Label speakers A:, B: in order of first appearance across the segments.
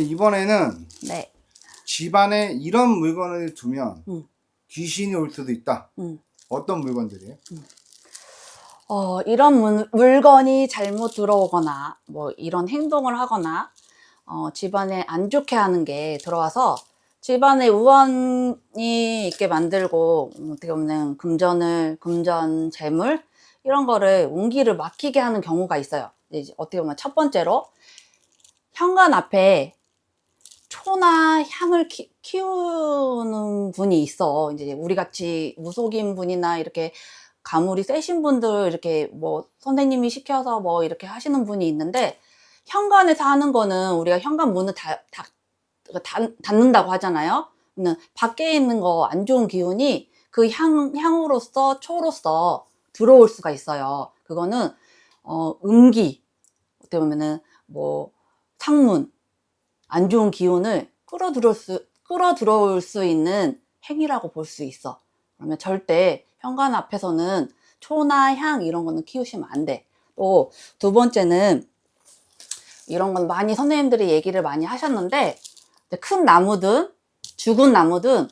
A: 이번에는
B: 네.
A: 집안에 이런 물건을 두면
B: 음.
A: 귀신이 올 수도 있다.
B: 음.
A: 어떤 물건들이에요?
B: 어, 이런 문- 물건이 잘못 들어오거나, 뭐, 이런 행동을 하거나, 어, 집안에 안 좋게 하는 게 들어와서 집안에 우환이 있게 만들고, 음, 어떻게 보면 금전을, 금전, 재물, 이런 거를 운기를 막히게 하는 경우가 있어요. 이제 어떻게 보면 첫 번째로, 현관 앞에 초나 향을 키, 키우는 분이 있어. 이제 우리 같이 무속인 분이나 이렇게 가물이 세신 분들 이렇게 뭐 선생님이 시켜서 뭐 이렇게 하시는 분이 있는데 현관에서 하는 거는 우리가 현관 문을 다, 다, 닫, 닫는다고 하잖아요. 근데 밖에 있는 거 안 좋은 기운이 그 향, 향으로서 초로서 들어올 수가 있어요. 그거는 어, 음기 어떻게 보면은 뭐 상문 안 좋은 기운을 끌어들여올 수, 끌어들어올 수 있는 행위라고 볼 수 있어. 그러면 절대 현관 앞에서는 초나 향 이런 거는 키우시면 안 돼. 또 두 번째는 이런 건 많이 선생님들이 얘기를 많이 하셨는데 큰 나무든 죽은 나무든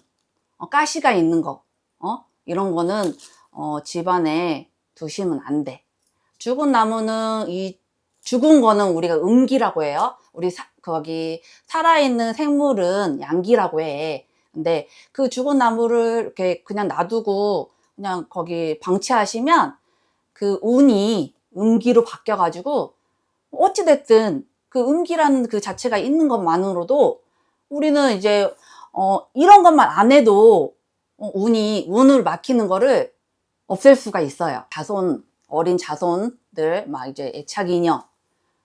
B: 어, 가시가 있는 거, 어? 이런 거는 어, 집안에 두시면 안 돼. 죽은 나무는 이 죽은 거는 우리가 음기라고 해요. 우리 사, 거기 살아있는 생물은 양기라고 해. 근데 그 죽은 나무를 이렇게 그냥 놔두고 그냥 거기 방치하시면 그 운이 음기로 바뀌어가지고 어찌됐든 그 음기라는 그 자체가 있는 것만으로도 우리는 이제 어 이런 것만 안 해도 어, 운이 운을 막히는 거를 없앨 수가 있어요. 자손 어린 자손들 막 이제 애착 인형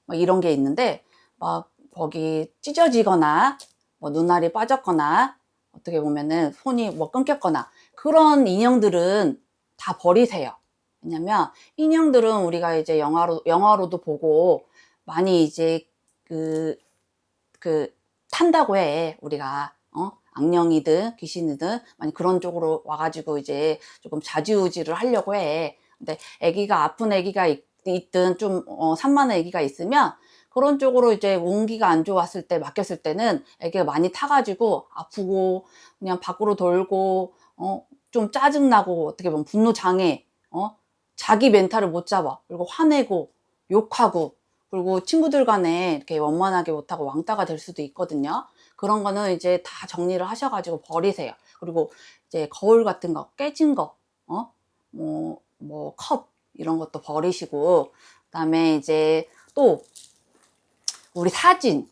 B: 막 이런 게 있는데 막 거기 찢어지거나 뭐 눈알이 빠졌거나 어떻게 보면은 손이 뭐 끊겼거나 그런 인형들은 다 버리세요. 왜냐면 인형들은 우리가 이제 영화로 영화로도 보고 많이 이제 그그 탄다고 해 우리가 어 악령이든 귀신이든 많이 그런 쪽으로 와가지고 이제 조금 자지우지를 하려고 해. 근데 아기가 아픈 아기가 있, 있든 좀 어, 산만한 아기가 있으면 그런 쪽으로 이제 운기가 안 좋았을 때 맡겼을 때는 애기가 많이 타가지고 아프고 그냥 밖으로 돌고 어 좀 짜증나고 어떻게 보면 분노 장애 어 자기 멘탈을 못 잡아. 그리고 화내고 욕하고 그리고 친구들 간에 이렇게 원만하게 못하고 왕따가 될 수도 있거든요. 그런 거는 이제 다 정리를 하셔가지고 버리세요. 그리고 이제 거울 같은 거 깨진 거 어 뭐 뭐 컵 이런 것도 버리시고 그다음에 이제 또 우리 사진,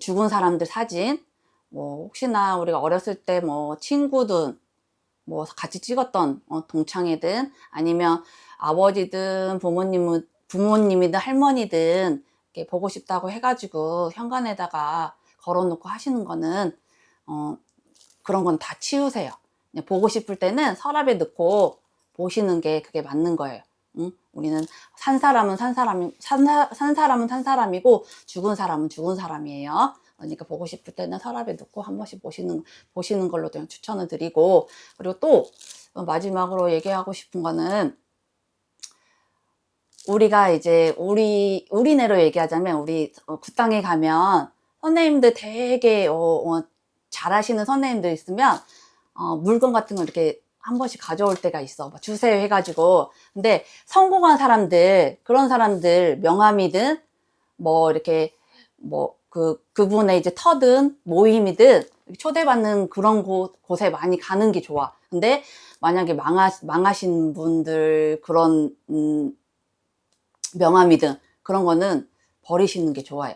B: 죽은 사람들 사진, 뭐 혹시나 우리가 어렸을 때 뭐 친구든 뭐 같이 찍었던 어, 동창이든 아니면 아버지든 부모님은 부모님이든 할머니든 이렇게 보고 싶다고 해가지고 현관에다가 걸어놓고 하시는 거는 어, 그런 건 다 치우세요. 보고 싶을 때는 서랍에 넣고 보시는 게 그게 맞는 거예요. 응? 우리는 산 사람은 산 사람이 산, 사, 산 사람은 산 사람이고 죽은 사람은 죽은 사람이에요. 그러니까 보고 싶을 때는 서랍에 넣고 한 번씩 보시는 보시는 걸로 추천을 드리고 그리고 또 마지막으로 얘기하고 싶은 거는 우리가 이제 우리 우리네로 얘기하자면 우리 어, 굿당에 가면 선생님들 되게 어, 어, 잘하시는 선생님들 있으면 어, 물건 같은 거 이렇게 한 번씩 가져올 때가 있어. 막 주세요 해가지고. 근데 성공한 사람들, 그런 사람들, 명함이든, 뭐, 이렇게, 뭐, 그, 그분의 이제 터든, 모임이든, 초대받는 그런 곳, 곳에 많이 가는 게 좋아. 근데 만약에 망하, 망하신 분들, 그런, 음, 명함이든, 그런 거는 버리시는 게 좋아요.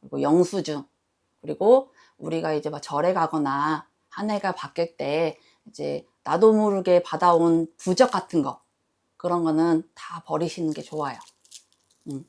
B: 그리고 영수증. 그리고 우리가 이제 막 절에 가거나, 한 해가 바뀔 때, 이제 나도 모르게 받아온 부적 같은 거 그런 거는 다 버리시는 게 좋아요. 음.